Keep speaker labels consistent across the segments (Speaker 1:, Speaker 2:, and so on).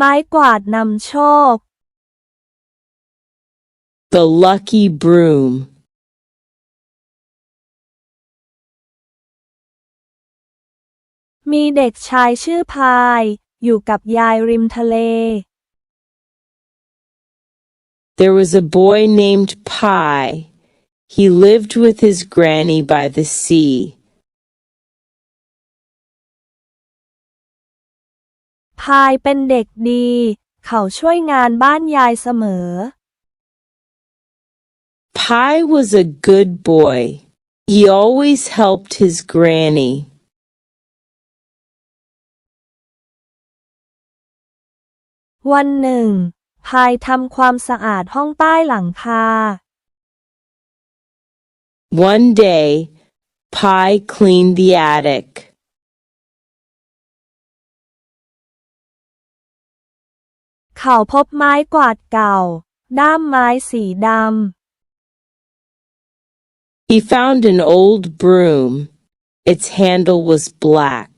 Speaker 1: ไม้กวาดนำโชค
Speaker 2: The lucky broom.
Speaker 1: มีเด็กชายชื่อพาย อยู่กับยายริมทะเล
Speaker 2: There was a boy named Pie. He lived with his granny by the sea.
Speaker 1: พายเป็นเด็กดี เขาช่วยงานบ้านยายเสมอ
Speaker 2: Pie was a good boy. He always helped his granny.
Speaker 1: วันหนึ่งพายทำความสะอาดห้องใต้หลังคา
Speaker 2: One day, Pie cleaned the attic.
Speaker 1: เขาพบไม้กวาดเก่า ด้ามไม้สีด
Speaker 2: He found an old broom. Its handle was black.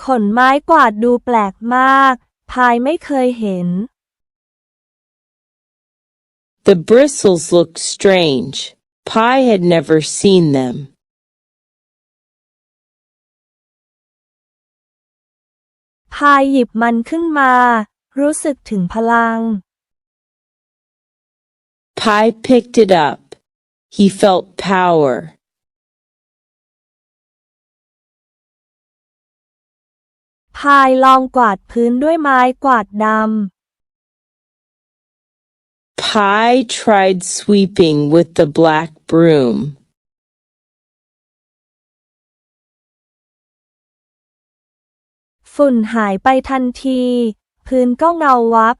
Speaker 2: ำ
Speaker 1: ขนไม้กวาดดูแปลกมาก พายไม่เคยเห็น
Speaker 2: The bristles looked strange. Pie had never seen them.
Speaker 1: พายหยิบมันขึ้นมา รู้สึกถึงพลัง
Speaker 2: Pie picked it up. He felt power.
Speaker 1: พายลองกวาดพื้นด้วยไม้กวาดด
Speaker 2: Pie tried sweeping with the black broom.
Speaker 1: ฝุ่นหายไปทันที พื้นก็เงาวับ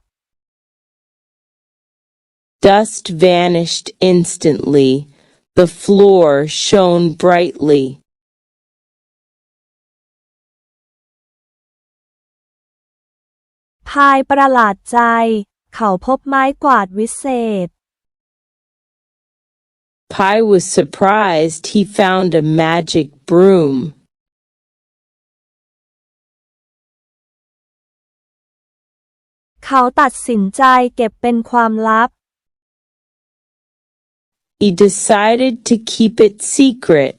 Speaker 2: Dust vanished instantly. The floor shone brightly.
Speaker 1: พายประหลาดใจ เขาพบไม้กวาดวิเศษ
Speaker 2: Pie was surprised he found a magic broom.
Speaker 1: เขาตัดสินใจเก็บเป็นความลับ
Speaker 2: He decided to keep it secret.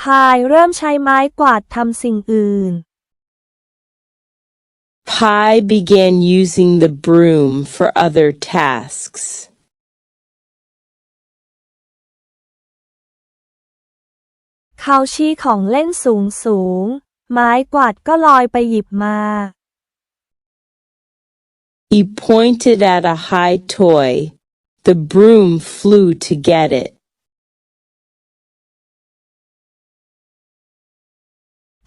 Speaker 1: พายเริ่มใช้ไม้กวาดทำสิ่งอื่น
Speaker 2: Pie began using the broom for other tasks.
Speaker 1: เขาชี้ของเล่นสูงสูง ไม้กวาดก็ลอยไปหยิบมา
Speaker 2: He pointed at a high toy. The broom flew to get it.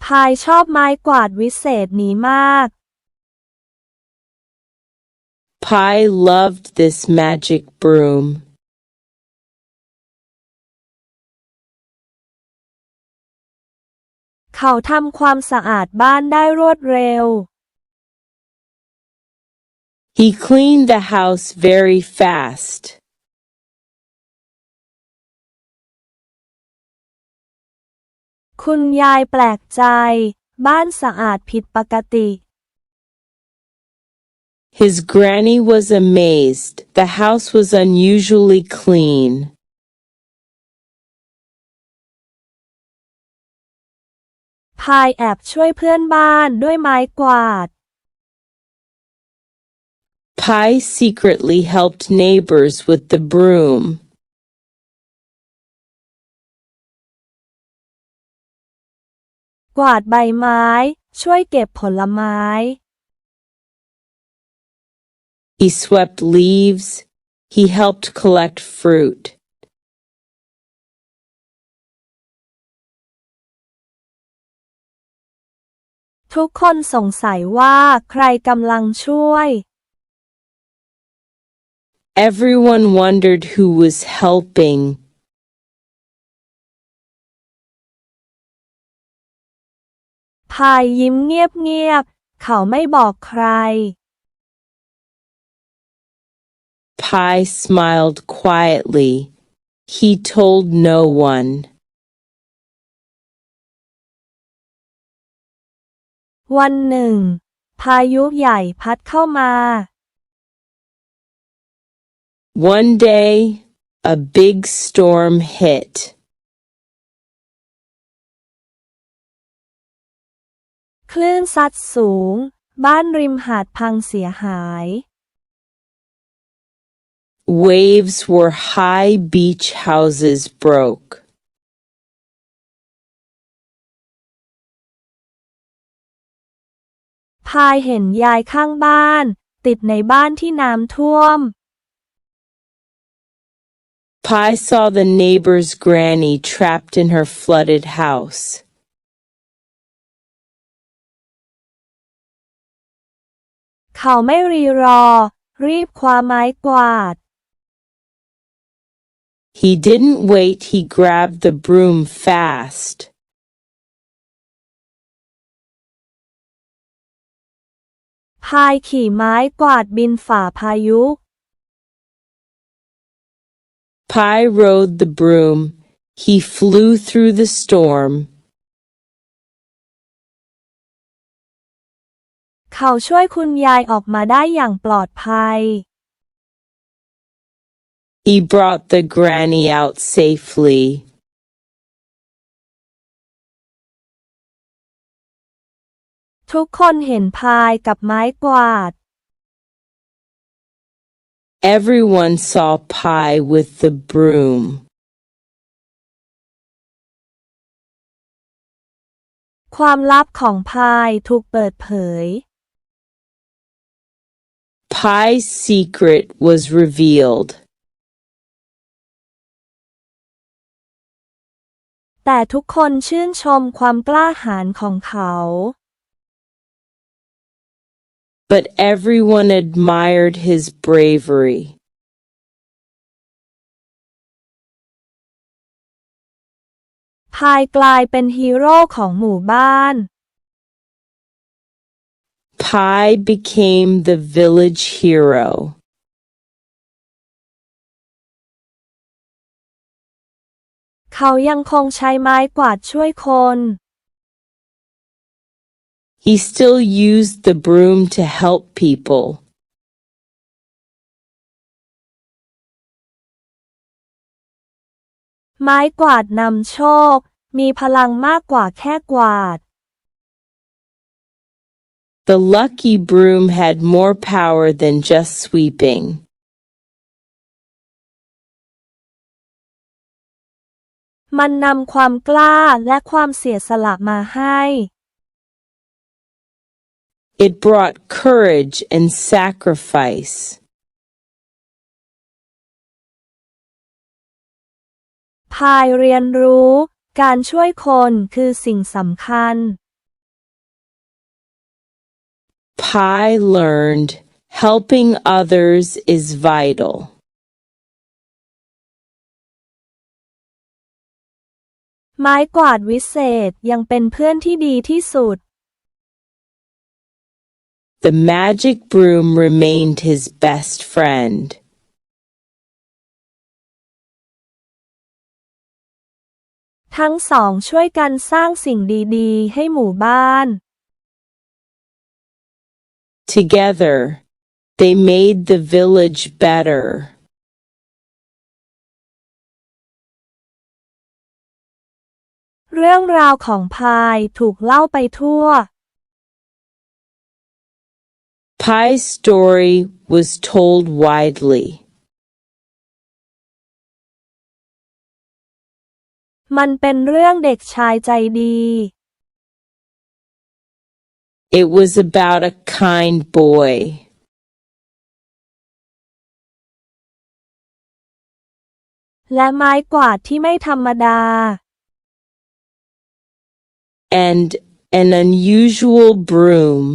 Speaker 1: พายชอบไม้กวาดวิเศษนี้มาก
Speaker 2: Pie loved this magic broom.
Speaker 1: เขาทำความสะอาดบ้านได้รวดเร็ว
Speaker 2: He cleaned the house very fast.
Speaker 1: คุณยายแปลกใจ บ้านสะอาดผิดปกติ
Speaker 2: His granny was amazed. The house was unusually clean. า
Speaker 1: ยแอบช่วยเพื่อนบ้านด้วยไม้กวาด
Speaker 2: Pie secretly helped neighbors with the broom.
Speaker 1: กวาดใบไม้ช่วยเก็บผลไม้
Speaker 2: He swept leaves. He helped collect fruit.
Speaker 1: ทุกคนสงสัยว่าใครกำลังช่วย
Speaker 2: Everyone wondered who was helping.
Speaker 1: พายยิ้มเงียบๆ เขาไม่บอกใคร
Speaker 2: Pie smiled quietly. he told no one.
Speaker 1: วันหนึ่ง พายุใหญ่พัดเข้ามา
Speaker 2: One day, a big storm hit.
Speaker 1: คลื่นซัดสูง บ้านริมหาดพังเสียหาย
Speaker 2: Waves were high beach houses broke.
Speaker 1: พายเห็นยายข้างบ้าน ติดในบ้านที่น้ำท่วม
Speaker 2: Pi saw the neighbor's granny trapped in her flooded house.
Speaker 1: เขาไม่รีรอ รีบคว้าไม้กวาด
Speaker 2: He didn't wait, he grabbed the broom fast.
Speaker 1: พายขี่ไม้กวาดบินฝ่าพายุ
Speaker 2: Pi rode the broom. He flew through the storm.
Speaker 1: เขาช่วยคุณยายออกมาได้อย่างปลอดภัย
Speaker 2: He brought the granny out safely.
Speaker 1: ทุกคนเห็นพายกับไม้กวาด
Speaker 2: Everyone saw Pi with the broom.
Speaker 1: ความลับของพายถูกเปิดเผย
Speaker 2: Pi's secret was revealed.
Speaker 1: แต่ทุกคนชื่นชมความกล้าหาญของเขา
Speaker 2: But everyone admired his bravery.
Speaker 1: พายกลายเป็นฮีโร่ของหมู่บ้าน
Speaker 2: Pi became the village hero.
Speaker 1: เขายังคงใช้ไม้กวาดช่วยคน
Speaker 2: He still used the broom to help people.
Speaker 1: ไม้กวาดนำโชค มีพลังมากกว่าแค่กวาด
Speaker 2: The lucky broom had more power than just sweeping.
Speaker 1: มันนำความกล้าและความเสียสละมาให้
Speaker 2: It brought courage and sacrifice.
Speaker 1: พายเรียนรู้ การช่วยคนคือสิ่งสำคัญ
Speaker 2: Pi learned helping others is vital.
Speaker 1: ไม้กวาดวิเศษยังเป็นเพื่อนที่ดีที่สุด
Speaker 2: the magic broom remained his best friend. Together, they made the village better. Pi's story was told widely.
Speaker 1: มันเป็นเรื่องเด็กชายใจดี
Speaker 2: It was about a kind boy.
Speaker 1: และไม้กวาดที่ไม่ธรรมดา
Speaker 2: and an unusual broom.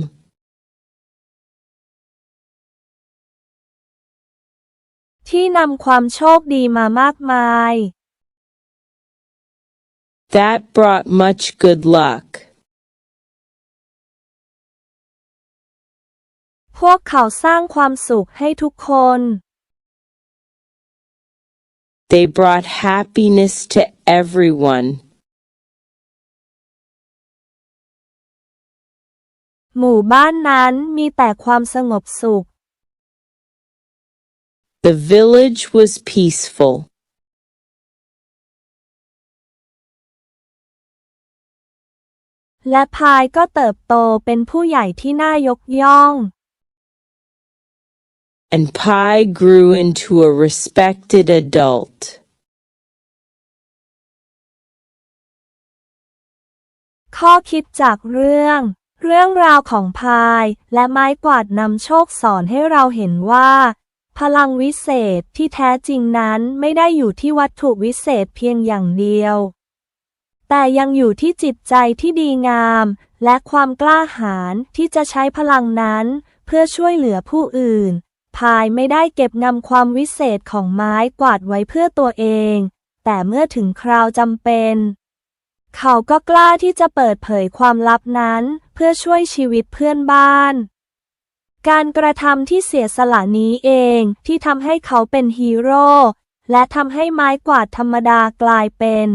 Speaker 1: ที่นำความโชคดีมามากมาย
Speaker 2: That brought much good luck.
Speaker 1: พวกเขาสร้างความสุขให้ทุกคน
Speaker 2: They brought happiness to everyone.
Speaker 1: หมู่บ้านนั้นมีแต่ความสงบสุข
Speaker 2: The village was peaceful.
Speaker 1: และพายก็เติบโตเป็นผู้ใหญ่ที่น่ายกย่อง
Speaker 2: and Pi grew into a respected adult.
Speaker 1: ข้อคิดจากเรื่อง เรื่องราวของพายและไม้กวาดนำโชคสอนให้เราเห็นว่า พลังวิเศษที่แท้จริงนั้นไม่ได้อยู่ที่วัตถุวิเศษเพียงอย่างเดียว แต่ยังอยู่ที่จิตใจที่ดีงาม และความกล้าหาญที่จะใช้พลังนั้น เพื่อช่วยเหลือผู้อื่น พายไม่ได้เก็บงำความวิเศษของไม้กวาดไว้เพื่อตัวเอง แต่เมื่อถึงคราวจำเป็น เขาก็กล้าที่จะเปิดเผยความลับนั้น เพื่อช่วยชีวิตเพื่อนบ้าน การกระทำที่เสียสละนี้เองที่ทำให้เขาเป็นฮีโร่และทำให้ไม้กวาดธรรมดากลายเป็น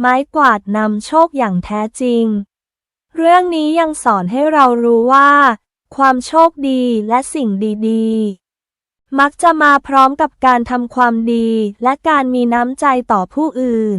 Speaker 1: ไม้กวาดนำโชคอย่างแท้จริง เรื่องนี้ยังสอนให้เรารู้ว่า ความโชคดีและสิ่งดีๆ มักจะมาพร้อมกับการทำความดีและการมีน้ำใจต่อผู้อื่น